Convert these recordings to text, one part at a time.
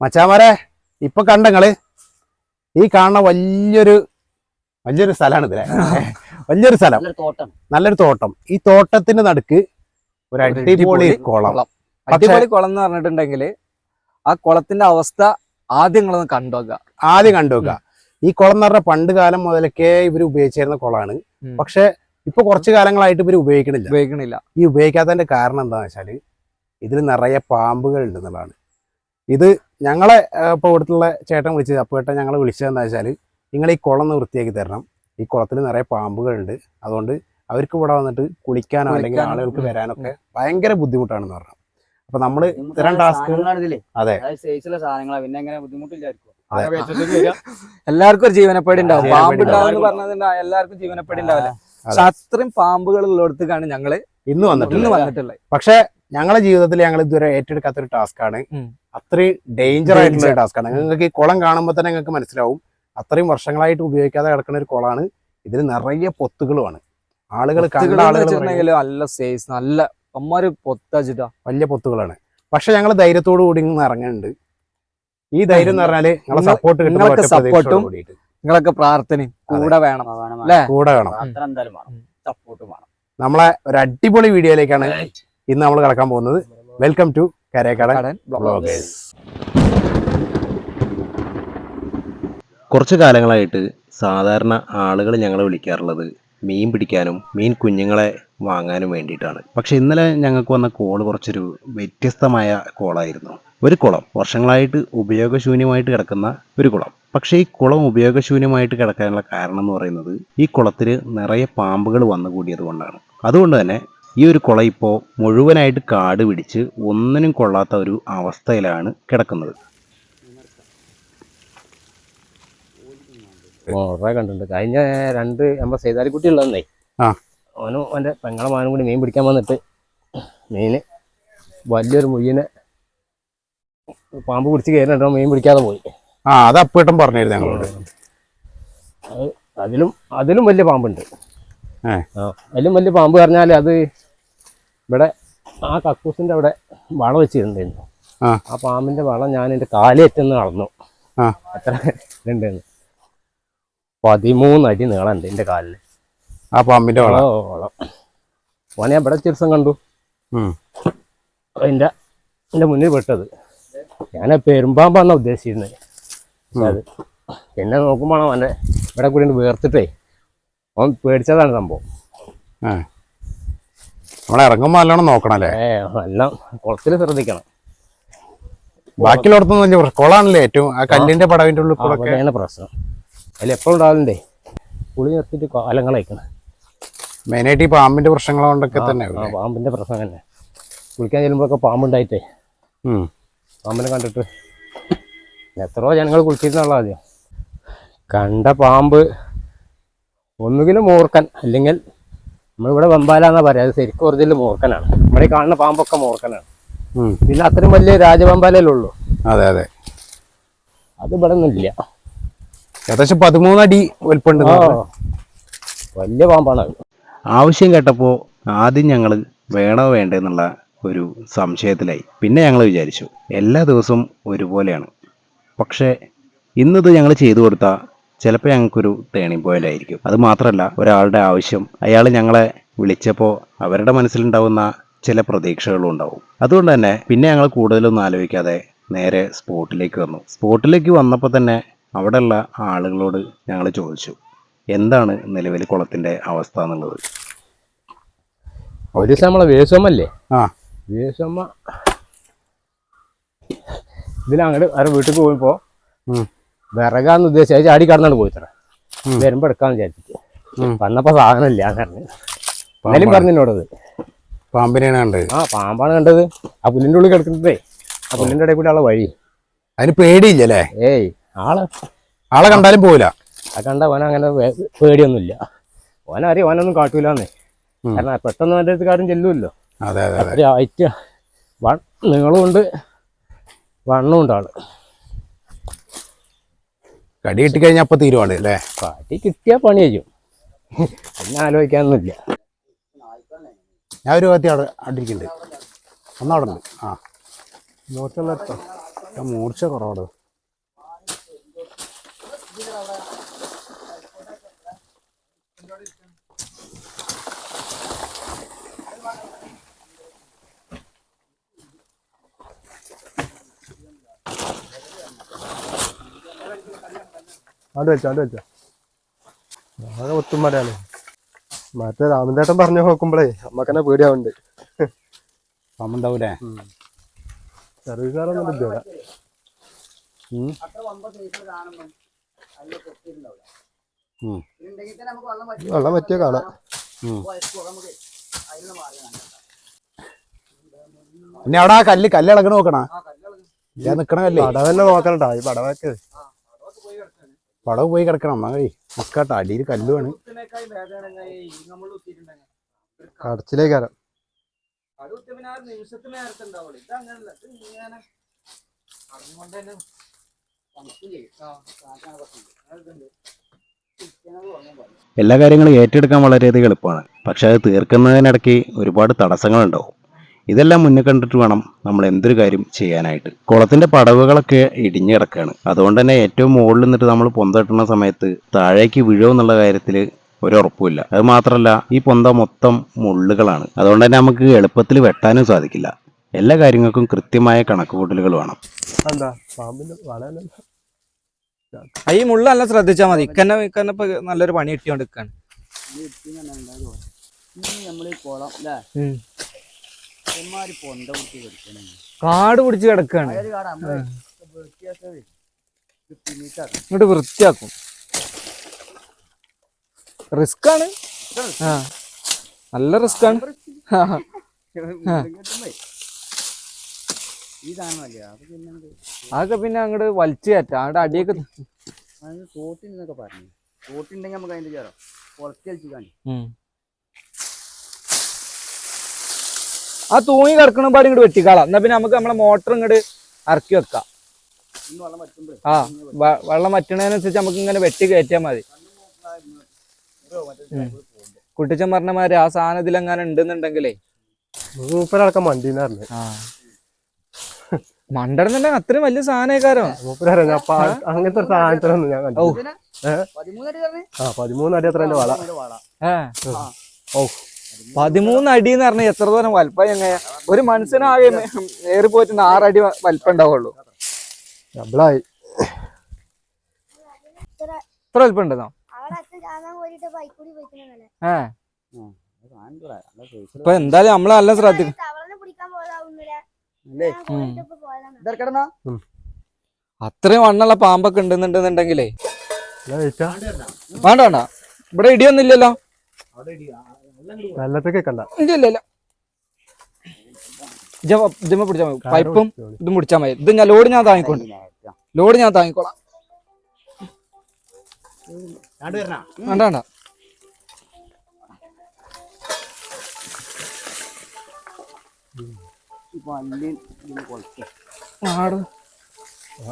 മച്ചാമാരെ ഇപ്പൊ കണ്ടങ്ങൾ ഈ കാണുന്ന വലിയൊരു വലിയൊരു സ്ഥലമാണ് ഇതിലെ വലിയൊരു സ്ഥലം. നല്ലൊരു തോട്ടം. നല്ലൊരു തോട്ടം. ഈ തോട്ടത്തിന്റെ നടുക്ക് ഒരു അടിപൊളി കുളം. അടിപൊളി കുളം എന്ന് പറഞ്ഞിട്ടുണ്ടെങ്കിൽ ആ കുളത്തിന്റെ അവസ്ഥ ആദ്യം നിങ്ങളൊന്ന് കണ്ടുവെക്കുക ആദ്യം കണ്ടുവെക്കുക ഈ കുളം എന്ന് പറഞ്ഞ പണ്ട് കാലം മുതലൊക്കെ ഇവർ ഉപയോഗിച്ചിരുന്ന കുളമാണ് പക്ഷെ ഇപ്പൊ കുറച്ചു കാലങ്ങളായിട്ട് ഇവർ ഉപയോഗിക്കണില്ല. ഉപയോഗിക്കണില്ല. ഈ ഉപയോഗിക്കാത്തതിന്റെ കാരണം എന്താണെന്ന് വെച്ചാൽ ഇതിൽ നിറയെ പാമ്പുകൾ ഉണ്ട് എന്നുള്ളതാണ്. ഇത് ഞങ്ങളെ ഇപ്പോൾ ഇപ്പൊ ഇവിടുത്തുള്ള ചേട്ടൻ വിളിച്ചത് അപ്പേട്ടൻ ഞങ്ങളെ വിളിച്ചത് എന്താ വെച്ചാൽ നിങ്ങൾ ഈ കുളം ഒന്ന് വൃത്തിയാക്കി തരണം. ഈ കുളത്തിൽ നിറയെ പാമ്പുകളുണ്ട്. അതുകൊണ്ട് അവർക്ക് ഇവിടെ വന്നിട്ട് കുളിക്കാനോ അല്ലെങ്കിൽ ആളുകൾക്ക് വരാനൊക്കെ ഭയങ്കര ബുദ്ധിമുട്ടാണെന്ന് പറഞ്ഞു. അപ്പൊ നമ്മൾ ഇത്തരം ടാസ്ക് അതെ. എല്ലാവർക്കും ഒരു ജീവനപ്പേടി ഉണ്ടാവും. ജീവനപ്പേടി പാമ്പ് ഉണ്ടാവും ഉണ്ടാവും. പറഞ്ഞത് എല്ലാവർക്കും ജീവനപ്പേടി ഉണ്ടാവില്ല. അതെ. പക്ഷെ അത്രയും പാമ്പുകൾ ഉള്ളിടത്തേക്കാണ് ഞങ്ങൾ ഇന്ന് വന്നിട്ടുള്ളത്. പക്ഷെ ഞങ്ങളെ ജീവിതത്തിൽ ഞങ്ങൾ ഇതുവരെ ഏറ്റെടുക്കാത്ത ഒരു ടാസ്ക് ആണ് ഉം. അത്രയും ഡേഞ്ചർ ആയിട്ടുള്ള Danger. ടാസ്ക് ആണ് നിങ്ങൾക്ക് ഈ കുളം കാണുമ്പോൾ തന്നെ നിങ്ങൾക്ക് മനസ്സിലാവും. അത്രയും വർഷങ്ങളായിട്ട് ഉപയോഗിക്കാതെ കിടക്കുന്ന ഒരു കുളമാണ്. ഇതിൽ നിറയെ പൊത്തുകളുമാണ്. ആളുകൾ കണ്ട ആളുകൾ നല്ല സൈസ് നല്ല പൊത്തച്ചിട്ടാ വലിയ പൊത്തുകളാണ്. പക്ഷെ ഞങ്ങൾ ധൈര്യത്തോടു കൂടി ഇങ്ങനെ ഇറങ്ങുന്നുണ്ട്. ഈ ധൈര്യം എന്ന് പറഞ്ഞാൽ ഞങ്ങളെ സപ്പോർട്ട് കിട്ടുന്ന സപ്പോർട്ടും നിങ്ങളൊക്കെ പ്രാർത്ഥനയും കൂടെ വേണം. കൂടെ വേണം. അത്ര എന്തായാലും വേണം. ഉം. വേണം. നമ്മളെ ഒരു അടിപൊളി വീഡിയോയിലേക്കാണ് ഇന്ന് നമ്മൾ കിടക്കാൻ പോകുന്നത് വെൽക്കം ടു കരേക്കട വ്ളോഗേഴ്സ് കുറച്ച് കാലങ്ങളായിട്ട് സാധാരണ ആളുകൾ ഞങ്ങളെ വിളിക്കാറുള്ളത് മീൻ പിടിക്കാനും മീൻ കുഞ്ഞുങ്ങളെ വാങ്ങാനും വേണ്ടിയിട്ടാണ്. പക്ഷെ ഇന്നലെ ഞങ്ങൾക്ക് വന്ന കോൾ കുറച്ചൊരു വ്യത്യസ്തമായ കോളായിരുന്നു ഒരു കുളം വർഷങ്ങളായിട്ട് ഉപയോഗശൂന്യമായിട്ട് കിടക്കുന്ന ഒരു കുളം. പക്ഷേ ഈ കുളം ഉപയോഗശൂന്യമായിട്ട് കിടക്കാനുള്ള കാരണം എന്ന് പറയുന്നത് ഈ കുളത്തിൽ നിറയെ പാമ്പുകൾ വന്നു കൂടിയത് കൊണ്ടാണ്. അതുകൊണ്ട് തന്നെ ഈ ഒരു കുളം ഇപ്പോൾ മുഴുവനായിട്ട് കാട് പിടിച്ച് ഒന്നിനും കൊള്ളാത്ത ഒരു അവസ്ഥയിലാണ് കിടക്കുന്നത്. കുറേ കണ്ടിട്ടുണ്ട്. കഴിഞ്ഞ രണ്ട് നമ്മുടെ സൈതാലിക്കുട്ടി ഉള്ളതെന്നേ. അവനും അവന്റെ പെങ്ങളെ മാനും കൂടി മീൻ പിടിക്കാൻ വന്നിട്ട് മീന് വലിയൊരു മുയ്യനെ പാമ്പ് പിടിച്ച് കയറിട്ടോ മീൻ പിടിക്കാതെ പോയി. ആ അത് അപ്പേട്ടൻ പറഞ്ഞിരുന്നു ഞങ്ങളോട്. അതിലും അതിലും വലിയ പാമ്പുണ്ട്. അതിലും വലിയ പാമ്പ് പറഞ്ഞാൽ അത് ഇവിടെ ആ കക്കൂസിന്റെ അവിടെ വള വെച്ചിട്ടുണ്ടായിരുന്നു. ആ. പാമ്പിന്റെ വള ഞാൻ എന്റെ കാലേറ്റെന്ന് ആ. അത്ര ഉണ്ടായിരുന്നു പതിമൂന്ന് അടി നീളമുണ്ട് എന്റെ കാലിൽ. ആ പാമ്പിന്റെ വള. വളം. ഓനെ ഇവിടെ ചികിത്സം കണ്ടു. എന്റെ എന്റെ മുന്നിൽ പെട്ടത്. ഞാൻ പെരുമ്പാമ്പാന്നാ ഉദ്ദേശിച്ചിരുന്നത് അത് പിന്നെ നോക്കുമ്പോഴാണ് അവന്റെ ഇവിടെ കൂടി വേർത്തിട്ടേ. അവൻ പേടിച്ചതാണ് സംഭവം. നമ്മൾ ഇറങ്ങുമ്പോ നല്ലോണം നോക്കണം അല്ലേ എല്ലാം കുളത്തിൽ ശ്രദ്ധിക്കണം. ബാക്കിയുള്ളടത്തൊന്നും വലിയ പ്രശ്നം കുളമാണല്ലേ ഏറ്റവും ആ കല്ലിന്റെ പടവിന്റെ ഉള്ളിൽ കൂടെ പ്രശ്നം. അതിൽ എപ്പോഴും ഉണ്ടാവലുണ്ടേ പുളി നിർത്തിയിട്ട് കാലങ്ങളയക്കണം മെയിനായിട്ട് ഈ പാമ്പിന്റെ പ്രശ്നങ്ങൾ കൊണ്ടൊക്കെ തന്നെ പാമ്പിന്റെ പ്രശ്നം തന്നെ. കുളിക്കാൻ ചെല്ലുമ്പോഴൊക്കെ പാമ്പുണ്ടായിട്ടേ. പാമ്പിനെ കണ്ടിട്ട്. എത്രയോ ജനങ്ങൾ കുളിച്ചിരുന്നുള്ള ആദ്യം. കണ്ട പാമ്പ് ഒന്നുകിലും മൂർക്കൻ അല്ലെങ്കിൽ നമ്മളിവിടെ വെമ്പാല എന്നാ പറയാ. അത് ശരിക്കും ഒറിജിനൽ മൂർക്കനാണ് നമ്മുടെ ഈ കാണുന്ന പാമ്പൊക്കെ മൂർക്കനാണ് പിന്നെ അത്രയും വലിയ രാജവെമ്പാലല്ലേ ഉള്ളൂ അതെ അതെ. അത് ഇവിടെ ഒന്നുമില്ല. ഏകദേശം പതിമൂന്നടി വലിപ്പുണ്ട് ആ, വലിയ പാമ്പാണ് ആവശ്യം കേട്ടപ്പോൾ ആദ്യം ഞങ്ങൾ വേണോ വേണ്ടെന്നുള്ള ഒരു സംശയത്തിലായി. പിന്നെ ഞങ്ങൾ വിചാരിച്ചു എല്ലാ ദിവസവും ഒരുപോലെയാണ്. പക്ഷേ ഇന്നത് ഞങ്ങൾ ചെയ്തു കൊടുത്താൽ ചിലപ്പോൾ ഞങ്ങൾക്കൊരു ടേണിംഗ് പോയിന്റ് ആയിരിക്കും. അത് മാത്രമല്ല ഒരാളുടെ ആവശ്യം അയാൾ ഞങ്ങളെ വിളിച്ചപ്പോൾ അവരുടെ മനസ്സിലുണ്ടാവുന്ന ചില പ്രതീക്ഷകളും ഉണ്ടാവും. അതുകൊണ്ട് തന്നെ പിന്നെ ഞങ്ങൾ കൂടുതലൊന്നും ആലോചിക്കാതെ നേരെ സ്പോട്ടിലേക്ക് വന്നു. സ്പോട്ടിലേക്ക് വന്നപ്പോൾ തന്നെ അവിടെയുള്ള ആളുകളോട് ഞങ്ങൾ ചോദിച്ചു എന്താണ് നിലവിൽ കുളത്തിന്റെ അവസ്ഥ എന്നുള്ളത്? ഒരു ദിവസം നമ്മളെ വേസമ്മല്ലേ ആ. വേസമ്മ ഇതിലങ്ങോട്ട് അവരുടെ വീട്ടിൽ പോയപ്പോ ഉം. വിറകാന്ന് ഉദ്ദേശിച്ച അത് ചാടി കടന്നാണ് പോയി തരാം ഉം. വരുമ്പോ എടുക്കാന്ന് വിചാരിച്ചിട്ട്. വന്നപ്പോ സാധനം ഇല്ല എന്ന് പറഞ്ഞു. എന്നാലും പറഞ്ഞു എന്നോടത് പാമ്പിനെയാണ് കണ്ടത്. ആ പാമ്പാണ് കണ്ടത്. ആ പുല്ലിന്റെ ഉള്ളിൽ കിടക്കുന്നതേ ആ പുല്ലിന്റെ ഇടയിൽ കൂടെ ആളെ വഴി. അതിന് പേടിയില്ലല്ലേ ഏയ് ആളെ. ആളെ കണ്ടാലും പോവില്ല. ആ കണ്ട ഓന അങ്ങനെ പേടിയൊന്നുമില്ല. പേടിയൊന്നുമില്ല ഓനറിയാം ഓനൊന്നും കാട്ടൂലെന്നേ. കാരണം പെട്ടെന്ന് അവന്റെ അടുത്ത് കാര്യം ചെല്ലുമല്ലോ. അതെ അതെ അതെ. നീളമുണ്ട് വണ്ണമുണ്ട് ആൾ. കടി കിട്ടിക്കഴിഞ്ഞാൽ അപ്പൊ തീരുവാണ് അല്ലേ? കാട്ടി കിട്ടിയാൽ പണി ചെയ്യും പിന്നെ ആലോചിക്കാനൊന്നുമില്ല. ഞാൻ ഒരു കത്തി അവിടെ അടിക്കുന്നുണ്ട് ഒന്നവിടെ ആ. മൂർച്ച മൂർച്ച കുറവാണ്. അവിടെ വെച്ചോ അവിടെ വെച്ചോ ആകെ ഒത്തും പറയാനേ. മറ്റേ രാമൻചേട്ടൻ പറഞ്ഞു നോക്കുമ്പോഴേ പേടിയാവുന്നുണ്ട് സർവീസുകാരൊന്നും. ഉണ്ടെങ്കിൽ തന്നെ നമുക്ക് വെള്ളം പറ്റി വെള്ളം പറ്റിയ കാണാം. പിന്നെ അവിടെ ആ കല്ല് കല്ല് ഇളകണ നോക്കണ? ഞാൻ നിക്കണ കല്ല്. പടവ് തന്നെ നോക്കണട്ടാ ഈ പടവൊക്കെ പടവ് പോയി കിടക്കണം. എന്നാ കഴി. നിക്കാട്ടോ അടിയിൽ കടച്ചിലേക്കാരം ഉറങ്ങാൻ പാടില്ല എല്ലാ കാര്യങ്ങളും ഏറ്റെടുക്കാൻ വളരെയധികം എളുപ്പമാണ്. പക്ഷെ അത് തീർക്കുന്നതിനിടയ്ക്ക് ഒരുപാട് തടസ്സങ്ങളുണ്ടാവും. ഇതെല്ലാം മുന്നേ കണ്ടിട്ട് വേണം നമ്മൾ എന്തൊരു കാര്യം ചെയ്യാനായിട്ട്. കുളത്തിന്റെ പടവുകളൊക്കെ ഇടിഞ്ഞു കിടക്കുകയാണ് അതുകൊണ്ട് തന്നെ ഏറ്റവും മുകളിൽ നിന്നിട്ട് നമ്മൾ പൊന്തട്ടുന്ന സമയത്ത് താഴേക്ക് വീഴുമെന്നുള്ള കാര്യത്തിൽ ഒരു ഉറപ്പുമില്ല. അത് മാത്രമല്ല ഈ പൊന്ത മൊത്തം മുള്ളുകളാണ്. അതുകൊണ്ട് തന്നെ നമുക്ക് എളുപ്പത്തിൽ വെട്ടാനും സാധിക്കില്ല. എല്ലാ കാര്യങ്ങൾക്കും കൃത്യമായ കണക്കുകൂട്ടലുകൾ വേണം. ഈ മുള്ള നല്ല ശ്രദ്ധിച്ചാൽ മതി. ഇക്കന്നെ ഇക്കന്നെ ഇപ്പൊ നല്ലൊരു പണി കിട്ടിയോണ്ട് നിക്കാണ് ഇത്? ഇനി നമ്മൾ കുളം കാട് പിടിച്ച് കിടക്കാണ്. ഇങ്ങോട്ട് വൃത്തിയാക്കും. റിസ്ക്. ആണ് ആ. നല്ല റിസ്ക്. ആണ്? അതൊക്കെ പിന്നെ അങ്ങോട്ട് വലിച്ചു കയറ്റാം. അങ്ങോട്ട് അടിയൊക്കെ അത് തോട്ടിന്നൊക്കെ പറഞ്ഞു. തോട്ടുണ്ടെങ്കിൽ നമുക്ക് അതിന്റെ ചേരാം. പുറത്ത് കളിച്ച് കാണി ആ തൂങ്ങി കിടക്കണ പാടി ഇങ്ങോട്ട് വെട്ടിക്കാളാം. എന്നാ പിന്നെ നമുക്ക് നമ്മളെ മോട്ടർ ഇങ്ങോട്ട് ഇറക്കി വെക്കാം. ആ വെള്ളം വറ്റണതിനനുസരിച്ച് നമുക്ക് ഇങ്ങനെ വെട്ടി കയറ്റിയാൽ മതി. കുട്ടിച്ചൻ പറഞ്ഞ മാതിരി ആ സാധനം ഇതിലെങ്ങനെ ഉണ്ടെന്നുണ്ടെങ്കിലേ. മൂപ്പരടക്കം മണ്ടീന്ന് പറഞ്ഞു. ആ. മണ്ടടുന്നുണ്ടെങ്കിൽ അത്രയും വലിയ സാധനക്കാരോ? അങ്ങനത്തെ ഒരു സാധനത്തിനൊന്നും ഞാൻ കണ്ടു ഓ പതിമൂന്നടി ആ പതിമൂന്ന് അടി അത്ര വള. വള. ഓ പതിമൂന്ന് അടി എന്ന് പറഞ്ഞാൽ എത്ര ദൂരം വലിപ്പം എങ്ങനെ? ഒരു മനുഷ്യനാകെ ഏറി പോയിട്ട് ആറടി വലിപ്പം ഉണ്ടാവുള്ളൂ. ഡബിളായി എത്ര വലിപ്പം ഉണ്ടെന്നോ? ഏ. ഇപ്പൊ എന്തായാലും നമ്മൾ നല്ല ശ്രദ്ധിക്കും അത്രയും വണ്ണുള്ള പാമ്പൊക്കെ ഉണ്ടെന്നുണ്ടെന്നുണ്ടെങ്കിലേ വേണ്ട വേണ്ട. ഇവിടെ ഇടിയൊന്നും ഇല്ലല്ലോ. വെള്ളത്തൊക്കെ കണ്ട ഇല്ല. ഇല്ല പിടിച്ചാൽ മതി. പൈപ്പും ഇതും പിടിച്ചാൽ മതി. ഇത് ഞാൻ ലോഡ് ഞാൻ താങ്ങിക്കൊണ്ട് ലോഡ് ഞാൻ താങ്ങിക്കോളാം. വേണ്ട വേണ്ട.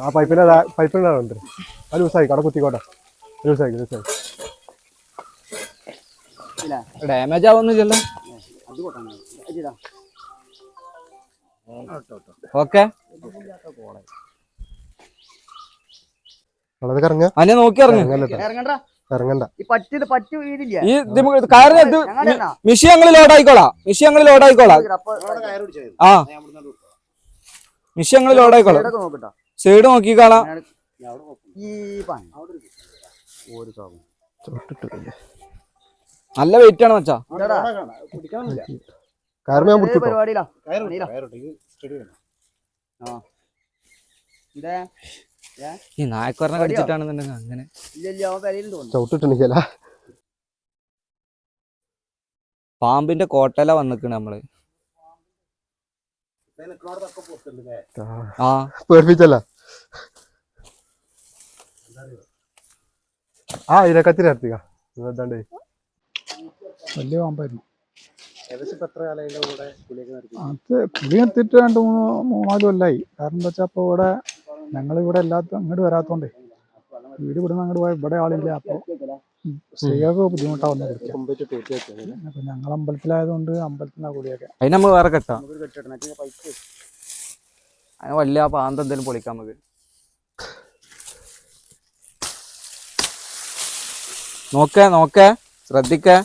ആ പൈപ്പിന്റെ പൈപ്പിലുണ്ട് അത് ലൂസായി കട കുത്തിക്കോട്ടെ. ലൂസായി ലൂസായി ഡാമേജ് ആവുന്നില്ലല്ലോ. ഓക്കെ വളരെ കറങ്ങ അന്നെ നോക്കി ഇറങ്ങണ്ട ഇറങ്ങണ്ട? ഈ ഇത് കാരണം ഇത് ഞങ്ങളുടെ മിഷി ഞങ്ങൾ ലോഡ് ആയിക്കോളാം മിഷി ഞങ്ങൾ ലോഡ് ആയിക്കോളാം ആ. മിഷി ഞങ്ങൾ ലോഡ് ആയിക്കോളാം സൈഡ് സൈഡ് നോക്കിക്കാളാം ഈ ഒരു നല്ല വെയിറ്റ് ആണ് മച്ചാ. കാരണം ഞാൻ പിടിച്ചിട്ടോ. പരിപാടിയിലാ. ഈ നായക്കുറനെ കടിച്ചിട്ടാണെന്നുണ്ടെങ്കിൽ അങ്ങനെ. ചവിട്ടിട്ടുണ്ടെങ്കില പാമ്പിന്റെ കോട്ടല വന്നിക്കണ് നമ്മൾ. ആ. പേടിപ്പിച്ചല്ല. ആ ഇരക്കത്തിരി അടുത്തിക്ക എന്താണ്ട് വലിയ പാമ്പായിരുന്നു ഏകദേശം ഇപ്പൊ എത്ര കാലം അതിന്റെ കൂടെ പുലിയൊക്കെ പാമ്പായിരുന്നു. അത് കുളി നിർത്തിയിട്ട് രണ്ട് മൂന്ന് മൂന്നാൽ കൊല്ലായി. കാരണം എന്താ വെച്ചാൽ അപ്പോൾ ഇവിടെ ഞങ്ങൾ ഇവിടെ എല്ലാത്തും അങ്ങോട്ട് വരാത്തോണ്ടേ വീട് ഇവിടുന്ന് അങ്ങോട്ട് പോയ ഇവിടെ ആളില്ല. അപ്പോൾ സ്ത്രീകൾക്ക് ബുദ്ധിമുട്ടാവുന്ന അപ്പൊ ഞങ്ങൾ അമ്പലത്തിലായതുകൊണ്ട് അമ്പലത്തിനാ അതിന് നമ്മൾ വേറെ കെട്ടാം. അതിന് വലിയ പാന്ത പാന്ത് എന്തെങ്കിലും പൊളിക്കാം നമുക്ക്. നോക്കേ നോക്കേ. ശ്രദ്ധിക്കേ.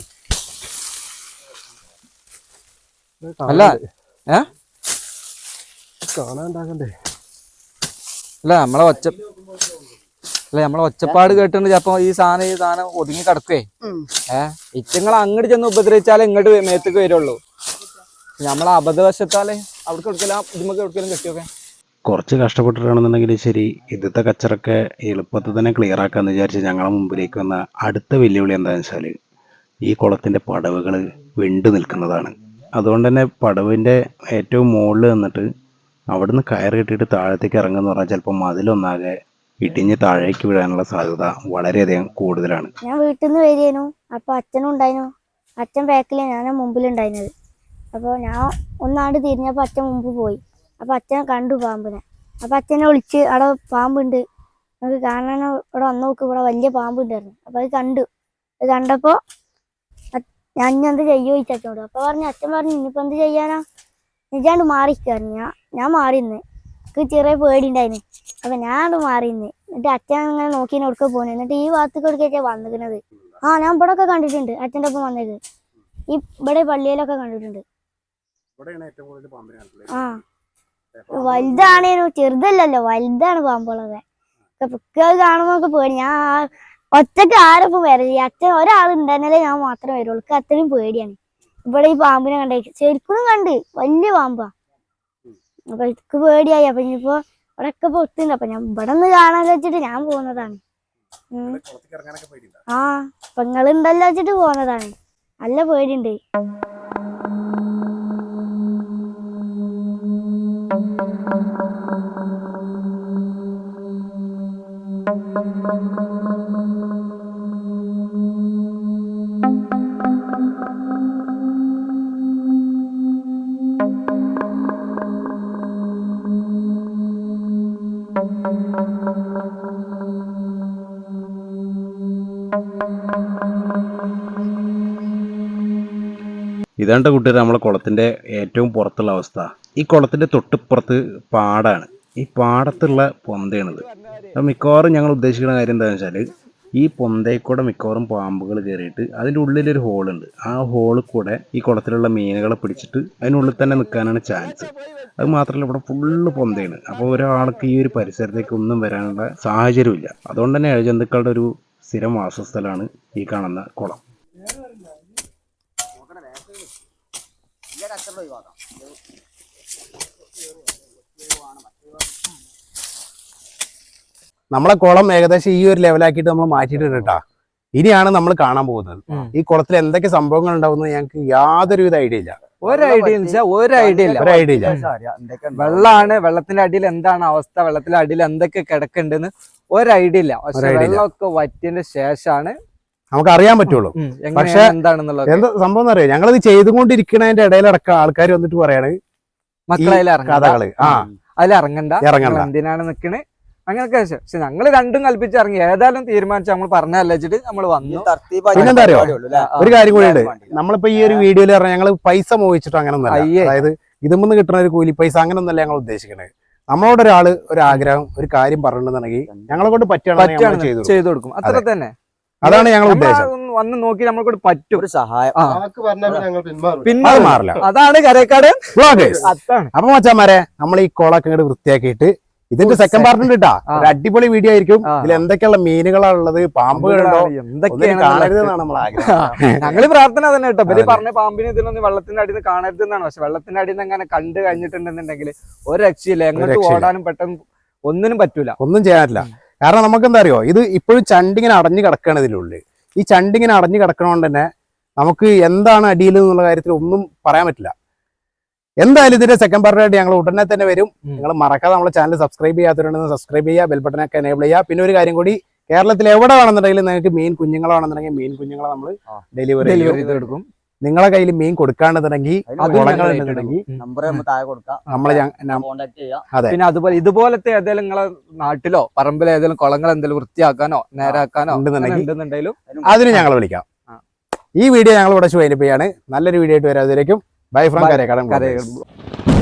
അല്ല ഏ? കാണാണ്ടാകണ്ടേ അല്ല നമ്മളെ ഒച്ച അല്ല നമ്മളെ ഒച്ചപ്പാട് കേട്ടിട്ട് ചിലപ്പോ ഈ സാധനം ഈ സാധനം ഒതുങ്ങി കിടക്കുവേ. ഏ? ഇറ്റങ്ങൾ അങ്ങോട്ട് ചെന്ന് ഉപദ്രവിച്ചാലേ ഇങ്ങോട്ട് മേത്തേക്ക് വരുള്ളൂ. നമ്മളെ അബദ്ധവശത്താലേ അവിടെ കൊടുക്കല ഇതുമൊക്കെ കൊടുക്കലും കെട്ടിയൊക്കെ? കുറച്ച് കഷ്ടപ്പെട്ടിട്ടാണെന്നുണ്ടെങ്കിൽ ശരി ഇന്നത്തെ കച്ചറൊക്കെ എളുപ്പത്തിൽ തന്നെ ക്ലിയർ ആക്കാന്ന് വിചാരിച്ച് ഞങ്ങളെ മുമ്പിലേക്ക് വന്ന അടുത്ത വെല്ലുവിളി എന്താണെന്ന് വെച്ചാൽ ഈ കുളത്തിന്റെ പടവുകൾ വെണ്ടു നിൽക്കുന്നതാണ്. അതുകൊണ്ട് തന്നെ പടവിന്റെ ഏറ്റവും മുകളിൽ നിന്നിട്ട് അവിടുന്ന് കയറി കെട്ടിയിട്ട് താഴത്തേക്ക് ഇറങ്ങുമെന്ന് പറഞ്ഞാൽ ചിലപ്പോൾ മതിലൊന്നാകെ ഇടിഞ്ഞ് താഴേക്ക് വീഴാനുള്ള സാധ്യത വളരെയധികം കൂടുതലാണ്. ഞാൻ വീട്ടിൽ നിന്ന് വരികയായിരുന്നു. അപ്പൊ അച്ഛനും ഉണ്ടായിരുന്നു. അച്ഛൻ ബാക്കിൽ ഞാൻ മുമ്പിലുണ്ടായിരുന്നത് അപ്പോൾ ഞാൻ ഒന്നാണ്ട് തിരിഞ്ഞപ്പോൾ അച്ഛൻ മുമ്പ് പോയി. അപ്പോൾ അച്ഛനെ കണ്ടു പാമ്പിനെ. അപ്പോൾ അച്ഛനെ വിളിച്ച് അവിടെ പാമ്പുണ്ട്. നമുക്ക് കാണാനോ ഇവിടെ വന്ന് നോക്ക്. ഇവിടെ വലിയ പാമ്പുണ്ടായിരുന്നു. അപ്പൊ അത് കണ്ടു. അത് കണ്ടപ്പോ അ- ഞാൻ ഇനി എന്ത് ചെയ്യുമോ ചോദിച്ചു അച്ഛനോട് അപ്പൊ പറഞ്ഞു അച്ഛൻ പറഞ്ഞു ഇനിയിപ്പോ എന്ത് ചെയ്യാനാ? നിജാണ്ട് മാറിക്കറിഞ്ഞ ഞാൻ ഞാൻ മാറിന്ന് എനിക്ക് ചെറിയ പേടി ഉണ്ടായിന് അപ്പൊ ഞാൻ മാറിന്ന് എന്നിട്ട് അച്ഛൻ ഇങ്ങനെ നോക്കി കൊടുക്കാൻ പോണു? എന്നിട്ട് ഈ ഭാഗത്ത് കൊടുക്കാ വന്നിരുന്നത് ആ ഞാൻ ഇവിടെ ഒക്കെ കണ്ടിട്ടുണ്ട്. അച്ഛന്റെ ഒപ്പം വന്നത്. ഈ ഇവിടെ പള്ളിയിലൊക്കെ കണ്ടിട്ടുണ്ട്. ആ. വലുതാണേനു ചെറുതല്ലല്ലോ. വലുതാണ് പാമ്പുകളൊക്കെ അത് കാണുമ്പോ ഒക്കെ പേടി. ഞാൻ ഒറ്റയ്ക്ക് ആരൊപ്പം വരില്ല. അച്ഛൻ ഒരാളുണ്ടെന്നാലേ ഞാൻ മാത്രം വരുള്ളൂ അത്രയും പേടിയാണ്. ഇവിടെ ഈ പാമ്പിനെ കണ്ടേ. ശരിക്കും കണ്ട്. വലിയ പാമ്പാ. അപ്പൊ എനിക്ക് പേടിയായി. അപ്പൊ ഇനിയിപ്പോ ഇവിടെ ഒക്കെ പൊട്ടുണ്ട് അപ്പൊ ഞാൻ ഇവിടെ നിന്ന് കാണാൻ വെച്ചിട്ട് ഞാൻ പോകുന്നതാണ്. ആ അപ്പൊ നിങ്ങളുണ്ടല്ലോ വെച്ചിട്ട് പോകുന്നതാണ്. നല്ല പേടിയുണ്ട്. ഇതാണ്ട് കൂട്ടുകാർ നമ്മളെ കുളത്തിന്റെ ഏറ്റവും പുറത്തുള്ള അവസ്ഥ. ഈ കുളത്തിന്റെ തൊട്ടിപ്പുറത്ത് പാടാണ്. ഈ പാടത്തുള്ള പൊന്തയാണിത്. മിക്കവാറും ഞങ്ങൾ ഉദ്ദേശിക്കുന്ന കാര്യം എന്താണെന്ന് വെച്ചാൽ ഈ പൊന്തയിൽ കൂടെ മിക്കവാറും പാമ്പുകൾ കയറിയിട്ട് അതിന്റെ ഉള്ളിലൊരു ഹോളുണ്ട്. ആ ഹോളിൽ കൂടെ ഈ കുളത്തിലുള്ള മീനുകളെ പിടിച്ചിട്ട് അതിനുള്ളിൽ തന്നെ നിൽക്കാനാണ് ചാൻസ്. അത് മാത്രമല്ല ഇവിടെ ഫുള്ള് പൊന്തയാണ്. അപ്പോൾ ഒരാൾക്ക് ഈ ഒരു പരിസരത്തേക്ക് ഒന്നും വരാനുള്ള സാഹചര്യമില്ല. അതുകൊണ്ട് തന്നെ ഇഴജന്തുക്കളുടെ ഒരു സ്ഥിരം വാസസ്ഥലമാണ് ഈ കാണുന്ന കുളം. കച്ചറ ഒഴിവാക്കാം. നമ്മളെ കുളം ഏകദേശം ഈ ഒരു ലെവലാക്കിയിട്ട് നമ്മൾ മാറ്റിയിട്ടുണ്ട് കേട്ടാ ഇനിയാണ് നമ്മൾ കാണാൻ പോകുന്നത്. ഈ കുളത്തിൽ എന്തൊക്കെ സംഭവങ്ങൾ ഉണ്ടാവുന്നത് ഞങ്ങൾക്ക് യാതൊരുവിധ ഐഡിയ ഇല്ല. ഒരു ഐഡിയ ഇല്ല ഒരു ഐഡിയ ഇല്ല. ഒരു ഐഡിയ ഇല്ല. വെള്ളമാണ് വെള്ളത്തിന്റെ അടിയിൽ എന്താണ് അവസ്ഥ വെള്ളത്തിന്റെ അടിയിൽ എന്തൊക്കെ കിടക്കുന്നുണ്ടെന്ന് ഒരു ഐഡിയ ഇല്ല. പക്ഷെ. വെള്ളമൊക്കെ വറ്റിയതിന്റെ ശേഷമാണ് നമുക്ക് അറിയാൻ പറ്റുള്ളൂ പക്ഷെ എന്താണെന്നുള്ളത്? എന്താ സംഭവം എന്ന് അറിയാം ഞങ്ങളത് ചെയ്തുകൊണ്ടിരിക്കണതിന്റെ ഇടയിലടക്കം ആൾക്കാർ വന്നിട്ട് പറയാണ് മക്കളെ കഥകൾ. ആ. അതിൽ ഇറങ്ങണ്ട. ഇറങ്ങണ്ട. എന്തിനാണ് നിക്കണേ? അങ്ങനെയൊക്കെ പക്ഷെ ഞങ്ങൾ രണ്ടും കൽപ്പിച്ച് ഇറങ്ങി. ഏതായാലും തീരുമാനിച്ചു നമ്മൾ പറഞ്ഞല്ലച്ചിട്ട് നമ്മൾ വന്നു. പിന്നെന്താ അറിയോ? ഒരു കാര്യം കൂടി ഉണ്ട്. നമ്മളിപ്പോ ഈ ഒരു വീഡിയോയിൽ പറഞ്ഞാൽ ഞങ്ങൾ പൈസ മോഹിച്ചിട്ട് അങ്ങനെ ഒന്നല്ല അതായത് ഇതുമെന്ന് കിട്ടുന്ന ഒരു കൂലി പൈസ അങ്ങനെ ഒന്നല്ല ഞങ്ങൾ ഉദ്ദേശിക്കുന്നത് നമ്മളോട് ഒരാൾ ഒരു ആഗ്രഹം ഒരു കാര്യം പറഞ്ഞിട്ടുണ്ടെങ്കിൽ ഞങ്ങളെ കൊണ്ട് പറ്റുകയാണെങ്കിൽ. ചെയ്തു കൊടുക്കും. അത്ര തന്നെ അതാണ് ഞങ്ങൾ ഉദ്ദേശം. വന്ന് നോക്കി നമ്മൾക്ക് കൊണ്ട് പറ്റും. ഒരു സഹായം. പിന്നെ മാറില്ല. അതാണ് കരേക്കാട്. ബ്ലോഗേഴ്സ് അതാണ്. അപ്പൊ മച്ചാമാരെ നമ്മൾ ഈ കോളൊക്കെ ഇങ്ങോട്ട് വൃത്തിയാക്കിയിട്ട് ഇതിന്റെ സെക്കൻഡ് പാർട്ട് ഉണ്ട് കേട്ടാ ഒരു അടിപൊളി വീഡിയോ ആയിരിക്കും. ഇതിൽ എന്തൊക്കെയുള്ള മീനുകളാണ് ഉള്ളത് പാമ്പുകളുണ്ടോ എന്തൊക്കെയാണ് കാണരുത് എന്നാണ് നമ്മൾ ആഗ്രഹം. ഞങ്ങൾ പ്രാർത്ഥന തന്നെ കേട്ടോ. ഇവർ പറഞ്ഞ പാമ്പിനെ ഇതിനൊന്നും വെള്ളത്തിന്റെ അടിയിൽ നിന്ന് കാണരുത് എന്നാണ്. പക്ഷെ വെള്ളത്തിന്റെ അടിയിൽ നിന്ന് അങ്ങനെ കണ്ടു കഴിഞ്ഞിട്ടുണ്ടെന്നുണ്ടെങ്കിൽ ഒരു രക്ഷയില്ല. എങ്ങോട്ട് ഓടാനും പെട്ടെന്ന് ഒന്നിനും പറ്റൂല. ഒന്നും ചെയ്യാനില്ല കാരണം നമുക്ക് എന്താ അറിയോ ഇത് ഇപ്പോഴും ചണ്ടിങ്ങനെ അടഞ്ഞു കിടക്കുകയാണ് ഇതിനുള്ളിൽ ഈ ചണ്ടിങ്ങനെ അടഞ്ഞു കിടക്കണോണ്ട് തന്നെ നമുക്ക് എന്താണ് അടിയിൽ എന്നുള്ള കാര്യത്തിൽ ഒന്നും പറയാൻ പറ്റില്ല. എന്തായാലും ഇതിന്റെ സെക്കൻഡ് പാർട്ടായിട്ട് ഞങ്ങൾ ഉടനെ തന്നെ വരും. നിങ്ങൾ മറക്കാതെ നമ്മുടെ ചാനൽ സബ്സ്ക്രൈബ് ചെയ്യാത്തവരുണ്ടെന്ന് സബ്സ്ക്രൈബ് ചെയ്യുക ബെൽ ബട്ടനൊക്കെ എനേബിൾ ചെയ്യുക. പിന്നെ ഒരു കാര്യം കൂടി കേരളത്തിൽ എവിടെ വേണമെന്നുണ്ടെങ്കിലും നിങ്ങൾക്ക് മീൻ കുഞ്ഞുങ്ങളാണെന്നുണ്ടെങ്കിൽ മീൻ കുഞ്ഞുങ്ങളെ നമ്മൾ ഡെലിവറി ഡെലിവറി ചെയ്യും ചെയ്ത് കൊടുക്കും. നിങ്ങളെ കയ്യിൽ മീൻ കൊടുക്കാണ്ടെന്നുണ്ടെങ്കിൽ അത്. പിന്നെ അതുപോലെ ഇതുപോലത്തെ ഏതെങ്കിലും നിങ്ങളെ നാട്ടിലോ പറമ്പിലോ ഏതെങ്കിലും കുളങ്ങൾ എന്തെങ്കിലും വൃത്തിയാക്കാനോ നേരാക്കാനോ ഉണ്ടെന്നുണ്ടെങ്കിലും അതിന് ഞങ്ങൾ വിളിക്കാം. ഈ വീഡിയോ ഞങ്ങൾ ഇവിടെ വൈൻഡപ്പ് ചെയ്യാണ് നല്ലൊരു വീഡിയോ ആയിട്ട് വരാതിരിക്കും. Bye from Bye. കടം